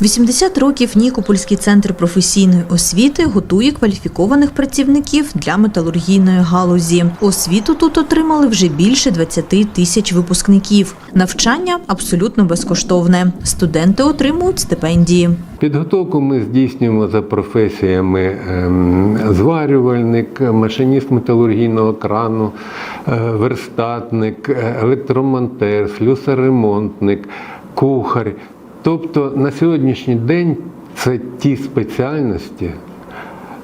80 років Нікопольський центр професійної освіти готує кваліфікованих працівників для металургійної галузі. Освіту тут отримали вже більше 20 тисяч випускників. Навчання абсолютно безкоштовне. Студенти отримують стипендії. Підготовку ми здійснюємо за професіями ем, зварювальник, машиніст металургійного крану, е, верстатник, е, електромонтер, слюсаремонтник, кухар. Тобто на сьогоднішній день це ті спеціальності,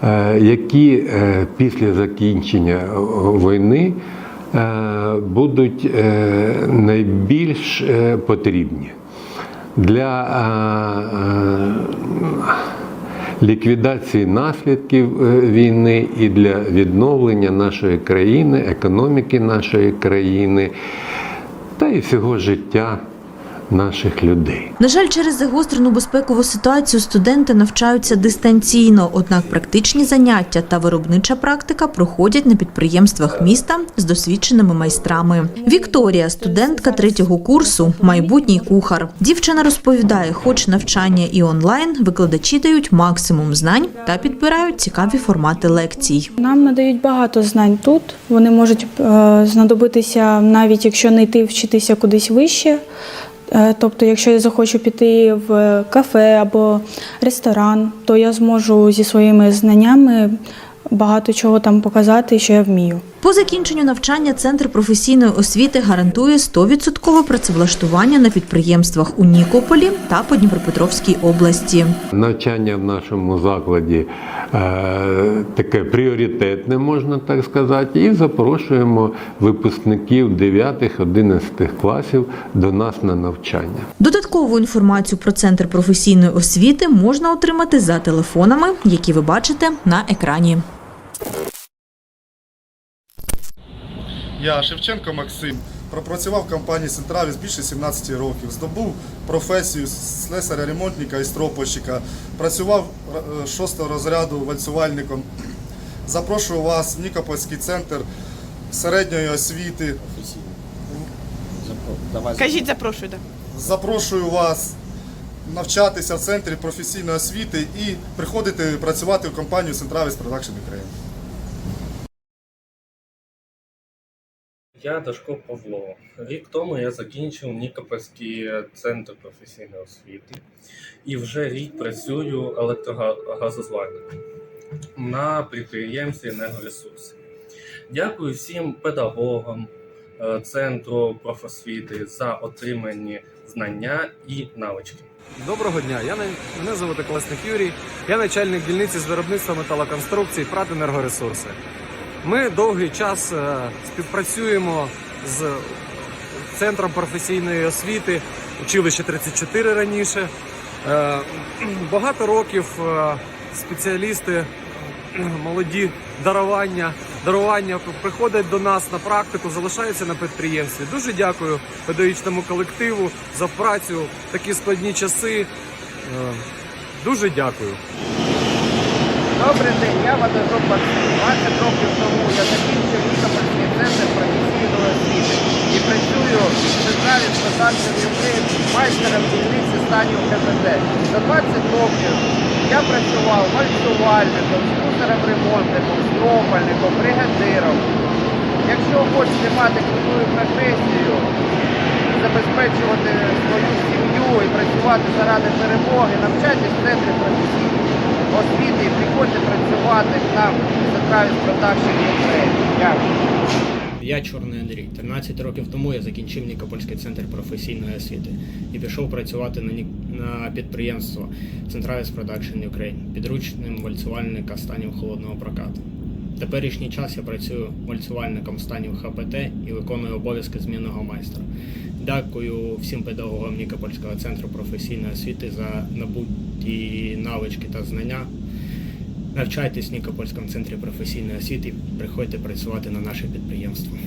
е, які е, після закінчення війни е, будуть найбільш потрібні для ліквідації наслідків війни і для відновлення нашої країни, економіки нашої країни та і всього життя наших людей. На жаль, через загострену безпекову ситуацію студенти навчаються дистанційно, однак практичні заняття та виробнича практика проходять на підприємствах міста з досвідченими майстрами. Вікторія, студентка третього курсу, майбутній кухар. Дівчина розповідає, хоч навчання і онлайн, викладачі дають максимум знань та підбирають цікаві формати лекцій. Нам надають багато знань тут. Вони можуть е, знадобитися навіть якщо не йти вчитися кудись вище. Е, Тобто, якщо я захочу піти в кафе або ресторан, то я зможу зі своїми знаннями багато чого там показати, що я вмію. По закінченню навчання Центр професійної освіти гарантує 100% працевлаштування на підприємствах у Нікополі та по Дніпропетровській області. Навчання в нашому закладі е, таке пріоритетне, можна так сказати, і запрошуємо випускників 9-11 класів до нас на навчання. Додаткову інформацію про центр професійної освіти можна отримати за телефонами, які ви бачите на екрані. Я Шевченко Максим. Пропрацював в компанії Центравіс більше 17 років. Здобув професію слесаря-ремонтника і стропольщика. Працював е, шостого розряду вальцювальником. Запрошую вас в Нікопольський центр середньої освіти. Кажіть, запрошую. Запрошую вас навчатися в центрі професійної освіти і приходити працювати в компанію Центравіс Production Ukraine. Я Дашко Павло. Рік тому я закінчив Нікопольський центр професійної освіти і вже рік працюю електрогазозвальником на підприємстві енергоресурси. Дякую всім педагогам е, центру профосвіти за отримані знання і навички. Доброго дня. Я мене звати Колесник Юрій. Я начальник дільниці з виробництва металоконструкцій ПРАТ «Енергоресурси». Ми довгий час е, співпрацюємо з центром професійної освіти, училище 34 раніше. Е, Багато років е, спеціалісти, молоді дарування, дарування приходять до нас на практику, залишаються на підприємстві. Дуже дякую педагогічному колективу за працю в такі складні часи. Дуже дякую. Добрий день, я Вадажок Максим. 20 років тому я закінчив Нікопольський центр професійної освіти і працюю в централі спасателів України майстером дільниці станів КПД. За 20 років я працював вальцювальником, скутером ремонтником, стропальником, бригадиром. Якщо хочете мати крутую професію, забезпечувати свою сім'ю і працювати заради перемоги, навчайтесь в центрі професійної освіти і приходьте працювати к нам в Центральний Продакшн Ukraine. Дякую. Я Чорний Андрій. 13 років тому я закінчив Нікопольський центр професійної освіти і пішов працювати на, на підприємство Centralis Продакшн Україн, підручним вальцювальника станів холодного прокату. Теперішній час я працюю вальцювальником станів ХПТ і виконую обов'язки змінного майстра. Дякую всім педагогам Нікопольського центру професійної освіти за набуті навички та знання. Навчайтесь в Нікопольському центрі професійної освіти, приходьте працювати на наше підприємство.